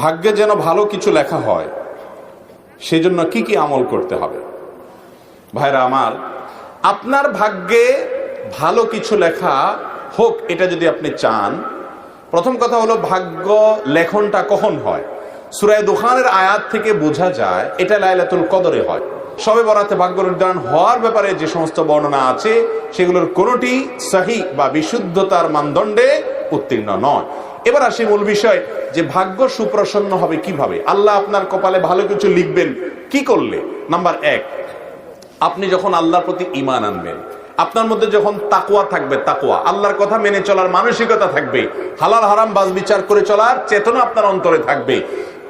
ভাগ্যে যেন ভালো কিছু লেখা হয়, সেজন্য কি কি আমল করতে হবে? ভাইরা আমার, আপনার ভাগ্যে ভালো কিছু লেখা হোক, এটা যদি আপনি চান, প্রথম কথা হলো ভাগ্য লেখনটা কখন হয়? সুরায় দোকানের আয়াত থেকে বোঝা যায়, এটা লাইলাতুল কদরে হয়। সবে বরাতে ভাগ্য নির্ধারণ হওয়ার ব্যাপারে যে সমস্ত বর্ণনা আছে, সেগুলোর কোনোটি সহি বা বিশুদ্ধতার মানদণ্ডে উত্তীর্ণ নয়। এবার আসি মূল বিষয়, যে ভাগ্য সুপ্রসন্ন হবে কীভাবে? আল্লাহ আপনার কপালে ভালো কিছু লিখবেন, কি করলে? নাম্বার এক, আপনি যখন আল্লাহর প্রতি ইমান আনবেন, আপনার মধ্যে যখন তাকুয়া থাকবে তাকুয়া আল্লাহর কথা মেনে চলার মানসিকতা থাকবে, হালাল হারাম বাজ বিচার করে চলার চেতনা আপনার অন্তরে থাকবে,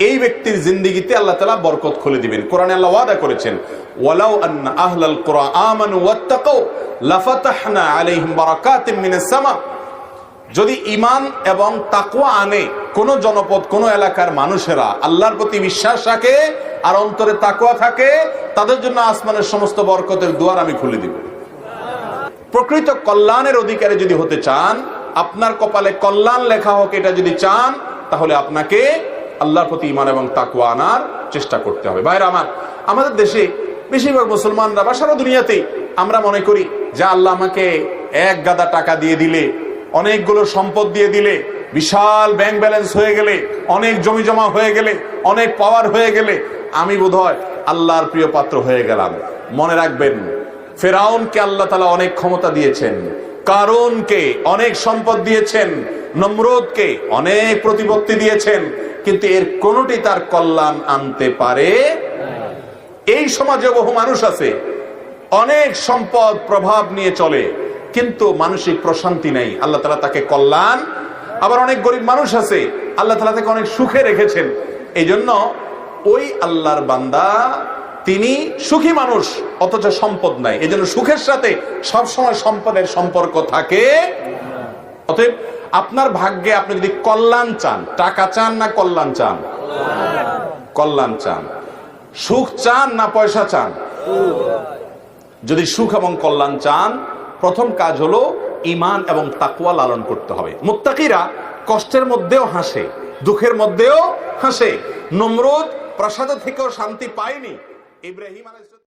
এই ব্যক্তির জিন্দিগিতে আল্লাহ তালা বরকত খুলে দিবেন। কোরআনে আল্লাহ ওয়াদা করেছেন, ওয়ালাউ আন্না আহলাল কুরআন ওয়াত্তাকাউ লাফাতাহনা আলাইহিম বারাকাতিম মিনাস সামা। যদি ইমান এবং তাকুয়া আনে কোন জনপদ, কোন এলাকার মানুষেরা, আল্লাহর প্রতি বিশ্বাস রাখে আর অন্তরে তাকুয়া থাকে, তাদের জন্য আসমানের সমস্ত বরকতের দুয়ার আমি খুলে দিব। প্রকৃত কল্যাণের অধিকারী যদি হতে চান, আপনার কপালে কল্যাণ লেখা হোক, এটা যদি চান, তাহলে আপনাকে আল্লাহর প্রতি ইমান এবং তাকুয়া আনার চেষ্টা করতে হবে। ভাইরা আমার, আমাদের দেশে বেশিরভাগ মুসলমানরা বা সারা দুনিয়াতেই আমরা মনে করি যে আল্লাহ আমাকে এক গাদা টাকা দিয়ে দিলে অনেকগুলো সম্পদ দিয়ে দিলে, বিশাল ব্যাংক ব্যালেন্স হয়ে গেলে, অনেক জমি জমা হয়ে গেলে, অনেক পাওয়ার হয়ে গেলে, আমি বোধহয় আল্লাহর প্রিয় পাত্র হয়ে গেলাম। মনে রাখবেন, ফেরাউনকে আল্লাহ তালা অনেক ক্ষমতা দিয়েছেন কারণকে অনেক সম্পদ দিয়েছেন, নমরোদকে অনেক প্রতিপত্তি দিয়েছেন, কিন্তু এর কোনটি তার কল্যাণ আনতে পারে? এই সমাজে বহু মানুষ আছে, অনেক সম্পদ প্রভাব নিয়ে চলে কিন্তু মানসিক প্রশান্তি নাই। আল্লাহ তালা তাকে কল্যাণ, আবার অনেক গরিব মানুষ আছে, আল্লাহ তালা তাকে অনেক সুখে রেখেছেন। এই জন্য ওই আল্লাহর বান্দা, তিনি সুখী মানুষ, অথচ সম্পদ নাই। এই জন্য সুখের সাথে সবসময় সম্পদের সম্পর্ক থাকে। অতএব আপনার ভাগ্যে আপনি যদি কল্যাণ চান, টাকা চান না কল্যাণ চান? কল্যাণ চান। সুখ চান না পয়সা চান? যদি সুখ এবং কল্যাণ চান প্রথম কাজ হলো ইমান এবং তাকুয়া লালন করতে হবে। মুত্তাকিরা কষ্টের মধ্যেও হাসে, দুঃখের মধ্যেও হাসে। নমরুদ প্রসাদ থেকেও শান্তি পায়নি। ইব্রাহিম আলাইহিস